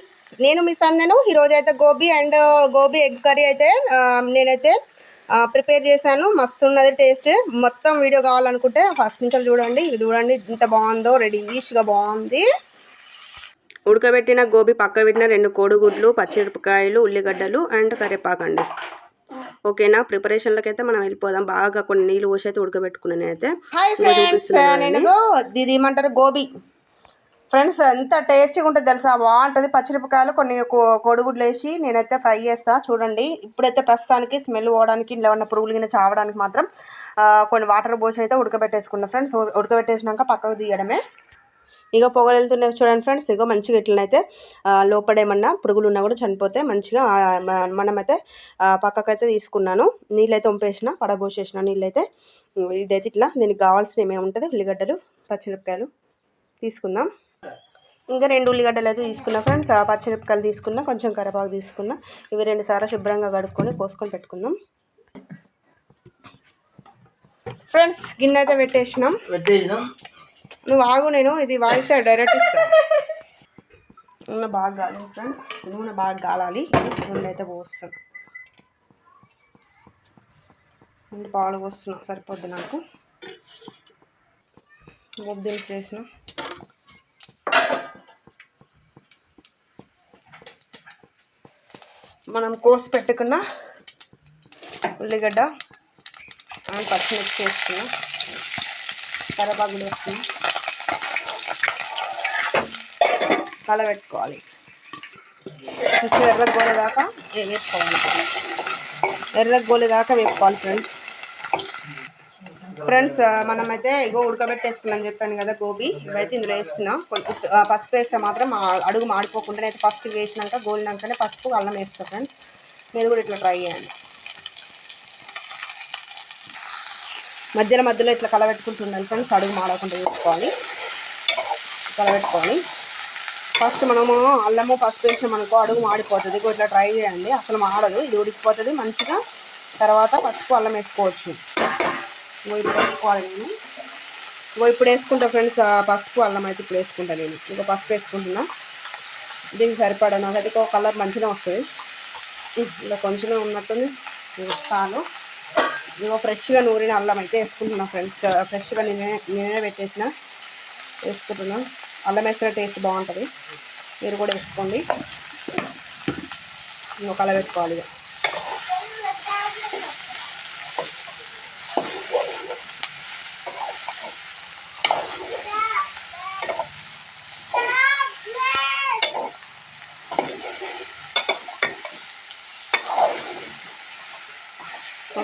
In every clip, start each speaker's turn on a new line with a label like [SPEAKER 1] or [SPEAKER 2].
[SPEAKER 1] Friends నేను మీ సందను ఈరోజు అయితే gobi and gobi egg curry అయితే నేనైతే ప్రిపేర్ చేశాను. మస్తు ఉన్నది టేస్ట్. మొత్తం వీడియో కావాలనుకుంటే ఫస్ట్ నుంచి చూడండి. ఇది చూడండి ఇంత బాగుందో రెడీష్గా బాగుంది. ఉడకబెట్టిన గోబీ పక్క పెట్టిన రెండు కోడిగుడ్లు పచ్చిమిరపకాయలు ఉల్లిగడ్డలు అండ్ కరివేపాకు అండి. ఓకేనా? ప్రిపరేషన్లకి అయితే మనం వెళ్ళిపోదాం. బాగా కొన్ని నీళ్ళు పోసి అయితే ఉడకబెట్టుకున్నాను అయితే హాయ్ ఫ్రెండ్స్ నేను ఇది ఏమంటారు? గోబీ. ఫ్రెండ్స్ ఎంత టేస్టీగా ఉంటుంది తెలుసా? బాగుంటుంది. పచ్చిమిరపకాయలు కొన్ని కో- కోడిగుడ్లు వేసి నేనైతే ఫ్రై చేస్తా. చూడండి. ఇప్పుడైతే ప్రస్తుతానికి స్మెల్ పోవడానికి ఇలా ఉన్న పురుగులు గిన్నె చావడానికి మాత్రం కొన్ని వాటర్ పోసి అయితే ఉడకబెట్టేసుకున్నా ఫ్రెండ్స్. ఉడకబెట్టేసినాక పక్కకు తీయడమే. ఇక పొగలు వెళ్తున్నాయి చూడండి ఫ్రెండ్స్. ఇగో మంచిగా ఇట్లనైతే లోపడేమన్నా లోపల పురుగులు ఉన్నా కూడా చనిపోతే మంచిగా మనమైతే పక్కకైతే తీసుకున్నాను. నీళ్ళైతే వంపేసిన పడబోసేసిన నీళ్ళైతే. ఇదైతే ఇట్లా దీనికి కావాల్సిన ఏమేమి ఉంటుంది? ఉల్లిగడ్డలు పచ్చిమిరపకాయలు తీసుకుందాం. ఇంకా రెండు ఉల్లిగడ్డలు అయితే తీసుకున్నా ఫ్రెండ్స్. ఆ పచ్చిమిరపకాయలు తీసుకున్నా కొంచెం కరివేపాకు తీసుకున్నా. ఇవి రెండు సార్లు శుభ్రంగా కడుక్కొని కోసుకొని పెట్టుకుందాం. ఫ్రెండ్స్ గిన్నె అయితే పెట్టేసినాం. నువ్వు ఆగు నేను ఇది వాయిస్ డైరెక్ట్ నూనె బాగా గాలి ఫ్రెండ్స్. నూనె బాగా గాలాలి. నూనె అయితే పోస్తాను రెండు పాలు పోస్తున్నా సరిపోద్ది నాకు. బొద్దులు చేసిన మనం కోసి పెట్టుకున్న ఉల్లిగడ్డ మనం పచ్చిమిర్చి వేసుకున్నాం. కరపాకులు వేసుకున్నాం. కలబెట్టుకోవాలి. కొంచెం ఎర్ర గోల దాకా వేసుకోవాలి. ఎర్ర గోల దాకా వేసుకోవాలి ఫ్రెండ్స్ ఫ్రెండ్స్ మనమైతే ఇగో ఉడకబెట్టేసుకున్నాం చెప్పాను కదా గోబీ. ఇవైతే ఇందులో వేస్తున్నాం. కొంచెం పసుపు వేస్తే మాత్రం అడుగు మాడిపోకుండా అయితే ఫస్ట్ వేసినాక గోలినాకనే పసుపు అల్లం వేస్తా ఫ్రెండ్స్ మీరు కూడా ఇట్లా ట్రై చేయండి. మధ్యలో మధ్యలో ఇట్లా కలబెట్టుకుంటున్నాను ఫ్రెండ్స్ అడుగు మాడకుండా చూసుకోవాలి కలబెట్టుకోవాలి. ఫస్ట్ మనము అల్లము పసుపు వేసినాం అనుకో అడుగు మాడిపోతుంది. ఇగో ఇట్లా ట్రై చేయండి. అసలు మాడదు. ఇది ఉడికిపోతుంది మంచిగా. తర్వాత పసుపు అల్లం వేసుకోవచ్చు. ఇంకో ఇప్పుడు వేసుకోవాలి నేను. ఇంకో ఇప్పుడు వేసుకుంటా ఫ్రెండ్స్ పసుపు అల్లం అయితే ఇప్పుడు వేసుకుంటా నేను. ఇంకో పసుపు వేసుకుంటున్నా. దీనికి సరిపడా నాకైతే ఒక కలర్ మంచిగా వస్తుంది. ఇలా కొంచెమే ఉన్నట్టుంది. ఇగో చాలు. ఫ్రెష్గా నూరిన అల్లం అయితే వేసుకుంటున్నా ఫ్రెండ్స్. ఫ్రెష్గా నేనే నేనే పెట్టేసిన. వేసుకుంటున్నా. అల్లం వేసిన టేస్ట్ బాగుంటుంది. మీరు కూడా వేసుకోండి. ఇంకో కలర్ పెట్టుకోవాలి ఇక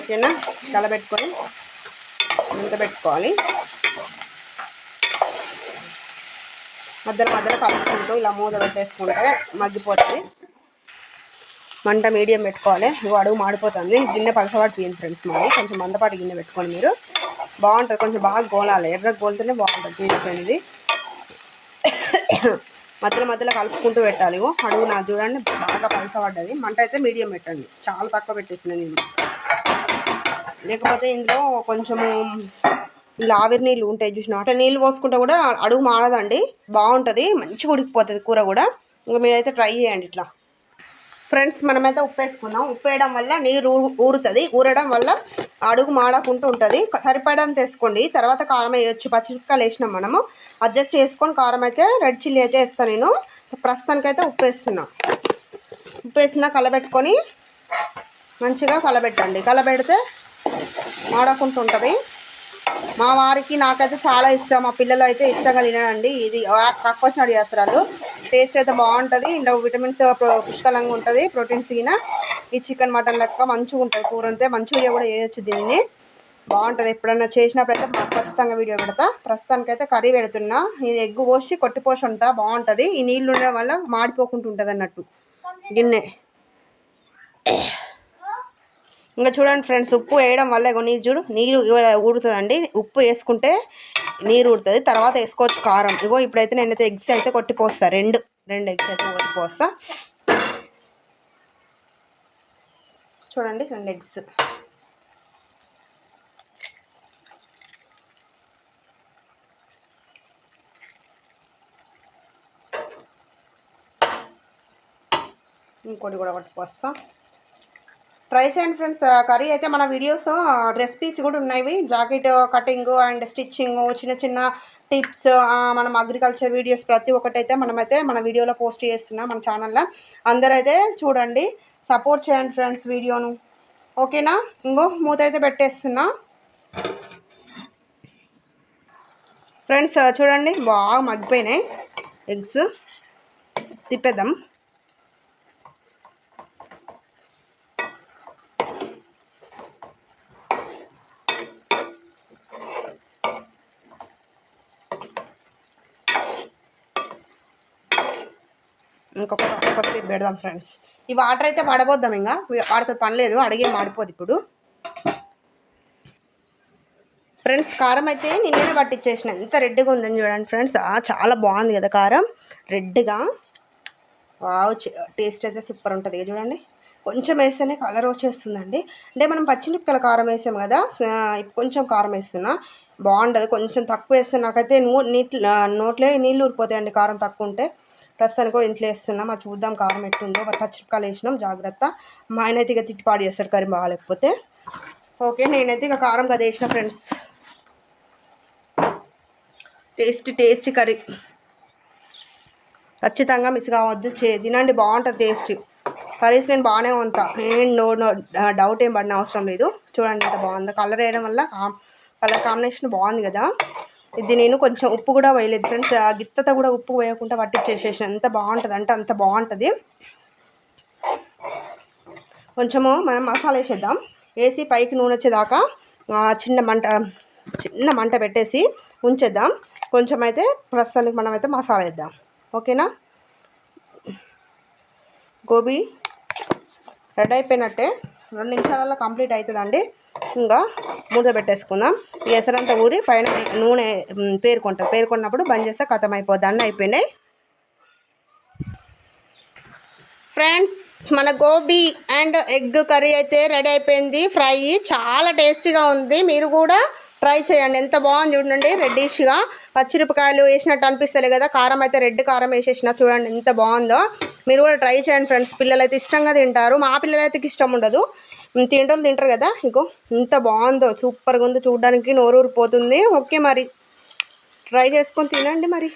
[SPEAKER 1] ఓకేనా? కలబెట్టుకొని ఇంత పెట్టుకోవాలి. మధ్యలో మధ్యలో కలుపుకుంటూ ఇలా మూత పెట్టేసుకుంటే మగ్గిపోతుంది. మంట మీడియం పెట్టుకోవాలి. ఇగో అడుగు మాడిపోతుంది. గిన్నె పలసపాటు తీయండి ఫ్రెండ్స్ మరి కొంచెం మందపాటి గిన్నె పెట్టుకోండి మీరు. బాగుంటుంది. కొంచెం బాగా గోలాలి. ఎర్ర గోలితేనే బాగుంటుంది టేస్ట్ మధ్యలో మధ్యలో కలుపుకుంటూ పెట్టాలి. ఇగో అడుగు నా చూడండి బాగా పలసపడ్డది మంట అయితే మీడియం పెట్టండి. చాలా తక్కువ పెట్టేసినాను నేను. లేకపోతే ఇందులో కొంచెము ఇలా ఆవిరి నీళ్ళు ఉంటాయి చూసిన. అట్లా నీళ్ళు పోసుకుంటే కూడా అడుగు మాడదండి బాగుంటుంది. మంచిగా ఉడికిపోతుంది కూర కూడా. ఇంకా మీరైతే ట్రై చేయండి ఇట్లా. ఫ్రెండ్స్ మనమైతే ఉప్పు వేసుకుందాం. ఉప్పు వేయడం వల్ల నీరు ఊరుతుంది. ఊరడం వల్ల అడుగు మాడకుంటూ ఉంటుంది. సరిపడంత వేసుకోండి తర్వాత కారం వేయొచ్చు. పచ్చిమిరపకాయలు వేసినాం మనము. అడ్జస్ట్ చేసుకొని కారం అయితే రెడ్ చిల్లీ అయితే వేస్తాను నేను. ప్రస్తుతానికైతే ఉప్పు వేస్తున్నా. ఉప్పు వేసినా కలబెట్టుకొని మంచిగా కలబెట్టండి. కలబెడితే మాడకుంటూ ఉంటుంది మా వారికి నాకైతే చాలా ఇష్టం. మా పిల్లలు అయితే ఇష్టంగా తినడండి ఇది తక్కువ చాడి చేస్తారు టేస్ట్ అయితే బాగుంటుంది. ఇందులో విటమిన్స్ పుష్కలంగా ఉంటుంది. ప్రోటీన్స్ గిన ఈ చికెన్ మటన్ లెక్క మంచిగా ఉంటుంది. కూర అంతే. మంచూరియా కూడా చేయొచ్చు దీన్ని. బాగుంటుంది. ఎప్పుడన్నా చేసినప్పుడు అయితే ఖచ్చితంగా వీడియో పెడతా. ప్రస్తుతానికైతే కర్రీ పెడుతున్నా. ఇది ఎగ్గు పోసి కొట్టిపోసి ఉంటా బాగుంటుంది. ఈ నీళ్ళు ఉండడం వల్ల మాడిపోకుండా ఉంటుంది అన్నట్టు గిన్నె. ఇంకా చూడండి ఫ్రెండ్స్ ఉప్పు వేయడం వల్ల ఇగో నీరు చూడు నీరు ఊడుతుందండి ఉప్పు వేసుకుంటే నీరు ఊడుతుంది తర్వాత వేసుకోవచ్చు కారం. ఇగో ఇప్పుడైతే నేనైతే ఎగ్స్ అయితే కొట్టిపోస్తా. రెండు రెండు ఎగ్స్ అయితే కొట్టిపోస్తా. చూడండి రెండు ఎగ్స్. ఇంకోటి కూడా పట్టుకొస్తా ట్రై చేయండి ఫ్రెండ్స్ కర్రీ అయితే మన వీడియోస్ రెసిపీస్ కూడా ఉన్నాయి జాకెట్ కటింగ్ అండ్ స్టిచ్చింగ్ చిన్న చిన్న టిప్స్ మనం అగ్రికల్చర్ వీడియోస్ ప్రతి ఒక్కటి అయితే మనమైతే మన వీడియోలో పోస్ట్ చేస్తున్నాం మన ఛానల్లో అందరైతే చూడండి. సపోర్ట్ చేయండి ఫ్రెండ్స్ వీడియోను ఓకేనా ఇంకో మూత అయితే పెట్టేస్తున్నా. ఫ్రెండ్స్ చూడండి. బాగా మగ్గిపోయినాయి. ఎగ్స్ తిప్పేద్దాం. ఇంకొక ఒక్కొక్క పెడదాం ఫ్రెండ్స్ ఈ వాటర్ అయితే పడబోద్దాం ఇంకా. వాడితో పనిలేదు అడిగే మాడిపోదు ఇప్పుడు. ఫ్రెండ్స్ కారం అయితే నిన్ననే పట్టించేసిన ఎంత రెడ్గా ఉందని చూడండి ఫ్రెండ్స్ చాలా బాగుంది కదా కారం. రెడ్గా వావ్ టేస్ట్ అయితే సూపర్ ఉంటుంది. చూడండి. కొంచెం వేస్తేనే కలర్ వచ్చేస్తుందండి. అంటే మనం పచ్చిమిరపకాయల కారం వేసాం కదా కొంచెం కారం వేస్తున్నా. బాగుంటుంది కొంచెం తక్కువ వేస్తే నాకైతే నూ నీట్ నోట్లే నీళ్ళు ఊరిపోతాయండి కారం తక్కువ ఉంటే. ప్రస్తుతానికి ఇంట్లో వేస్తున్నాం. అది చూద్దాం కారం ఎట్టుందో మరి పచ్చిమిరపకాయలు వేసినాం. జాగ్రత్త. మా ఆయన అయితే ఇక తిట్టిపాటు చేస్తాడు కర్రీ బాగాలేకపోతే. ఓకే నేనైతే ఇక కారం కదా వేసిన ఫ్రెండ్స్. Tasty tasty curry. ఖచ్చితంగా మిస్ కావద్దు. చే తినండి బాగుంటుంది టేస్ట్. కర్రీస్ నేను బాగానే ఉంటా ఏం నో నో డౌట్ ఏం పడిన అవసరం లేదు. చూడండి ఎంత బాగుంది. కలర్ వేయడం వల్ల కలర్ కాంబినేషన్ బాగుంది కదా. ఇది నేను కొంచెం ఉప్పు కూడా వేయలేదు. ఫ్రెండ్స్ ఆ గిత్తత కూడా ఉప్పు వేయకుండా పట్టించేసేసిన ఎంత బాగుంటుంది అంటే అంత బాగుంటుంది. కొంచెము మనం మసాలా వేసేద్దాం. వేసి పైకి నూనె వచ్చేదాకా చిన్న మంట చిన్న మంట పెట్టేసి ఉంచేద్దాం. కొంచెం అయితే ప్రస్తుతానికి మనం అయితే మసాలా వేద్దాం. ఓకేనా? గోబీ రెడీ అయిపోయినట్టే. రెండు నిమిషాలలో కంప్లీట్ అవుతుందండి. ఇంకా మూత పెట్టేసుకుందాం. ఎసరంతా ఊరి పైన నూనె పేరుకుంటాం పేరుకున్నప్పుడు బంద్ చేస్తే కథం అయిపోద్ది అన్నీ అయిపోయినాయి. ఫ్రెండ్స్ మన గోబీ అండ్ ఎగ్ కర్రీ అయితే రెడీ అయిపోయింది. ఫ్రై చాలా టేస్టీగా ఉంది. మీరు కూడా ట్రై చేయండి. ఎంత బాగుంది చూడండి రెడ్డిష్గా. పచ్చిమిరపకాయలు వేసినట్టు అనిపిస్తలే కదా. కారం అయితే రెడ్ కారం వేసేసిన చూడండి ఎంత బాగుందో. మీరు కూడా ట్రై చేయండి ఫ్రెండ్స్. పిల్లలైతే ఇష్టంగా తింటారు. మా పిల్లలైతే ఇష్టం ఉండదు. ఉమ్, తింటారు తింటారు కదా ఇంకో ఇంత బాగుందో సూపర్గా ఉంది చూడడానికి నోరూరిపోతుంది. ఓకే మరి ట్రై చేసుకొని తినండి మరి.